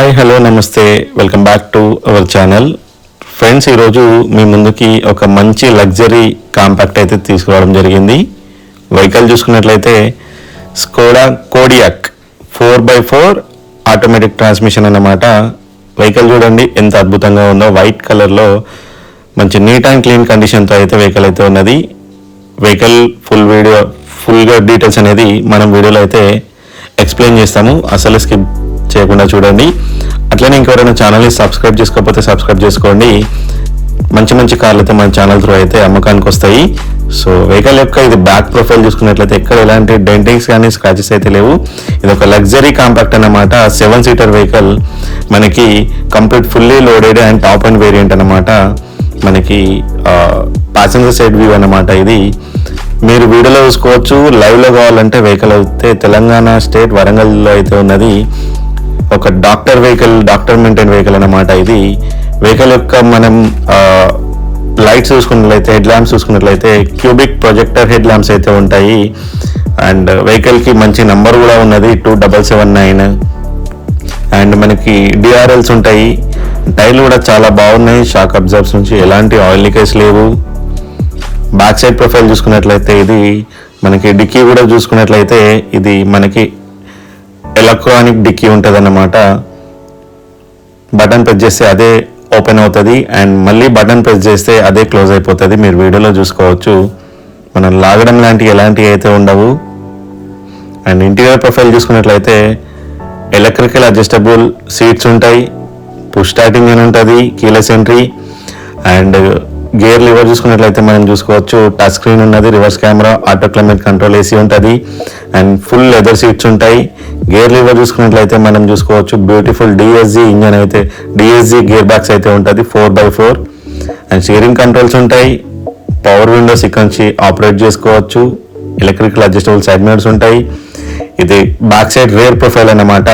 Hi hello namaste. Welcome back to our channel friends ఈరోజు మీ ముందుకి ఒక మంచి లగ్జరీ కాంపాక్ట్ అయితే తీసుకురావడం జరిగింది. వెహికల్ చూసుకున్నట్లయితే Skoda Kodiaq four by four automatic transmission అన్నమాట. వెహికల్ చూడండి ఎంత అద్భుతంగా ఉందో. వైట్ కలర్లో మంచి నీట్ అండ్ క్లీన్ కండిషన్తో అయితే వెహికల్ అయితే ఉన్నది. వెహికల్ ఫుల్ వీడియో ఫుల్గా డీటెయిల్స్ అనేది మనం వీడియోలో అయితే ఎక్స్ప్లెయిన్ చేస్తాము. అసలు స్కిప్ చేయకుండా చూడండి. అట్లనే ఇంకెవరైనా ఛానల్ని సబ్స్క్రైబ్ చేసుకోకపోతే సబ్స్క్రైబ్ చేసుకోండి. మంచి మంచి కార్లు అయితే మన ఛానల్ త్రూ అయితే అమ్మకానికి వస్తాయి. సో వెహికల్ యొక్క ఇది బ్యాక్ ప్రొఫైల్ చూసుకున్నట్లయితే ఎక్కడ ఎలాంటి డెంటింగ్స్ కానీ స్క్రాచెస్ అయితే లేవు. ఇది ఒక లగ్జరీ కాంపాక్ట్ అన్నమాట. సెవెన్ సీటర్ వెహికల్ మనకి complete fully loaded and top and variant అన్నమాట. మనకి ప్యాసింజర్ సైడ్ వ్యూ అనమాట ఇది. మీరు వీడియోలో చూసుకోవచ్చు. లైవ్లో కావాలంటే వెహికల్ అయితే తెలంగాణ స్టేట్ వరంగల్లో అయితే ఉన్నది. ఒక doctor vehicle doctor maintain vehicle అన్నమాట ఇది. వెహికల్ యొక్క మనం లైట్స్ చూసుకున్నట్లయితే హెడ్ ల్యాంప్స్ చూసుకున్నట్లయితే క్యూబిక్ ప్రొజెక్టర్ హెడ్ ల్యాంప్స్ అయితే ఉంటాయి. అండ్ వెహికల్కి మంచి నంబర్ కూడా ఉన్నది two double seven nine. And మనకి డిఆర్ఎల్స్ ఉంటాయి. టైర్లు కూడా చాలా బాగున్నాయి షాక్ అబ్జర్వ్స్ నుంచి ఎలాంటి ఆయిల్ లీకేజ్ లేవు. బ్యాక్ సైడ్ ప్రొఫైల్ చూసుకున్నట్లయితే ఇది మనకి డిక్కీ కూడా చూసుకున్నట్లయితే ఇది మనకి ఎలక్ట్రానిక్ డిక్కీ ఉంటుంది అన్నమాట బటన్ ప్రెస్ చేస్తే అదే ఓపెన్ అవుతుంది అండ్ మళ్ళీ బటన్ ప్రెస్ చేస్తే అదే క్లోజ్ అయిపోతుంది. మీరు వీడియోలో చూసుకోవచ్చు. మనం లాగడం లాంటివి ఎలాంటివి అయితే ఉండవు. అండ్ ఇంటీరియర్ ప్రొఫైల్ చూసుకున్నట్లయితే ఎలక్ట్రికల్ అడ్జస్టబుల్ సీట్స్ ఉంటాయి. పుష్ స్టార్టింగ్ అని ఉంటుంది keyless entry and gear lever చూసుకున్నట్లయితే మనం చూసుకోవచ్చు. టచ్ స్క్రీన్ ఉన్నది reverse camera auto climate control AC ఉంటుంది. అండ్ ఫుల్ లెదర్ సీట్స్ ఉంటాయి. గేర్ లివర్ చూసుకున్నట్లయితే మనం చూసుకోవచ్చు. బ్యూటిఫుల్ డిఎస్జి ఇంజన్ అయితే డిఎస్జి గేర్ బాక్స్ అయితే ఉంటుంది four by four. And steering controls ఉంటాయి. పవర్ విండోస్ ఇక్కడ నుంచి ఆపరేట్ చేసుకోవచ్చు. ఎలక్ట్రికల్ అడ్జస్టబుల్ సైడ్ మిరర్స్ ఉంటాయి. ఇది బ్యాక్ సైడ్ రేర్ ప్రొఫైల్ అన్నమాట.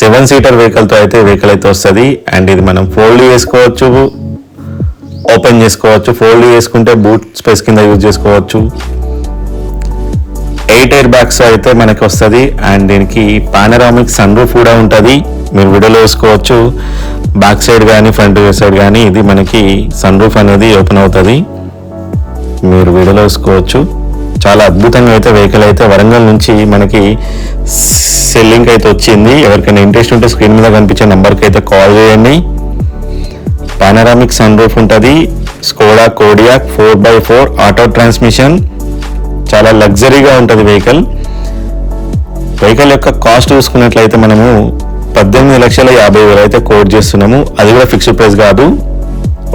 సెవెన్ సీటర్ వెహికల్తో అయితే వెహికల్ అయితే వస్తుంది. అండ్ ఇది మనం ఫోల్డ్ చేసుకోవచ్చు. ఓపెన్ చేసుకోవచ్చు ఫోల్డ్ చేసుకుంటే బూట్ స్పేస్ కింద యూజ్ చేసుకోవచ్చు. ఎయిట్ ఎయిర్ బ్యాగ్స్ అయితే మనకి వస్తుంది అండ్ దీనికి పానరామిక్ సన్ రూఫ్ కూడా ఉంటుంది. మీరు వీడియోలో వేసుకోవచ్చు. బ్యాక్ సైడ్ కానీ ఫ్రంట్ సైడ్ కానీ ఇది మనకి సన్ రూఫ్ అనేది ఓపెన్ అవుతుంది. మీరు వీడియోలో వేసుకోవచ్చు. చాలా అద్భుతంగా అయితే వెహికల్ అయితే వరంగల్ నుంచి మనకి సెల్లింగ్ అయితే వచ్చింది. ఎవరికైనా ఇంట్రెస్ట్ ఉంటే స్క్రీన్ మీద కనిపించే నెంబర్కి అయితే కాల్ చేయండి. పానరామిక్ సన్ రూఫ్ ఉంటుంది. Skoda Kodiaq four by four auto transmission చాలా లగ్జరీగా ఉంటుంది వెహికల్ వెహికల్ యొక్క కాస్ట్ చూసుకున్నట్లయితే మనము పద్దెనిమిది లక్షల యాభై వేలు అయితే కోట్ చేస్తున్నాము. అది కూడా ఫిక్స్డ్ ప్రైస్ కాదు.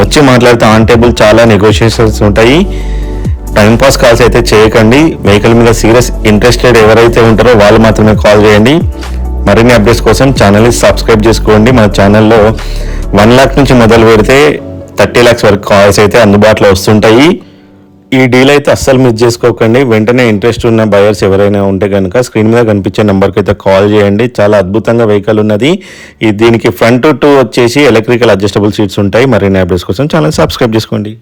వచ్చి మాట్లాడితే ఆన్ టేబుల్ చాలా నెగోషియేషన్స్ ఉంటాయి. టైం పాస్ కాల్స్ అయితే చేయకండి. వెహికల్ మీద సీరియస్ ఇంట్రెస్టెడ్ ఎవరైతే ఉంటారో వాళ్ళు మాత్రమే కాల్ చేయండి. మరిన్ని అప్డేట్స్ కోసం ఛానల్ని సబ్స్క్రైబ్ చేసుకోండి. మన ఛానల్లో వన్ లాక్ నుంచి మొదలు పెడితే థర్టీ ల్యాక్స్ వరకు కాల్స్ అయితే అందుబాటులో వస్తుంటాయి. ఈ డీల్ అయితే అస్సలు మిస్ చేసుకోకండి. వెంటనే ఇంట్రెస్ట్ ఉన్న బయర్స్ ఎవరైనా ఉంటే కనుక స్క్రీన్ మీద కనిపించే నెంబర్కి అయితే కాల్ చేయండి. చాలా అద్భుతంగా వెహికల్ ఉన్నది. ఈ దీనికి ఫ్రంట్ టు వచ్చేసి ఎలక్ట్రికల్ అడ్జస్టబుల్ సీట్స్ ఉంటాయి. మరిన్ని అప్డేట్స్ కోసం ఛానల్ సబ్స్క్రైబ్ చేసుకోండి.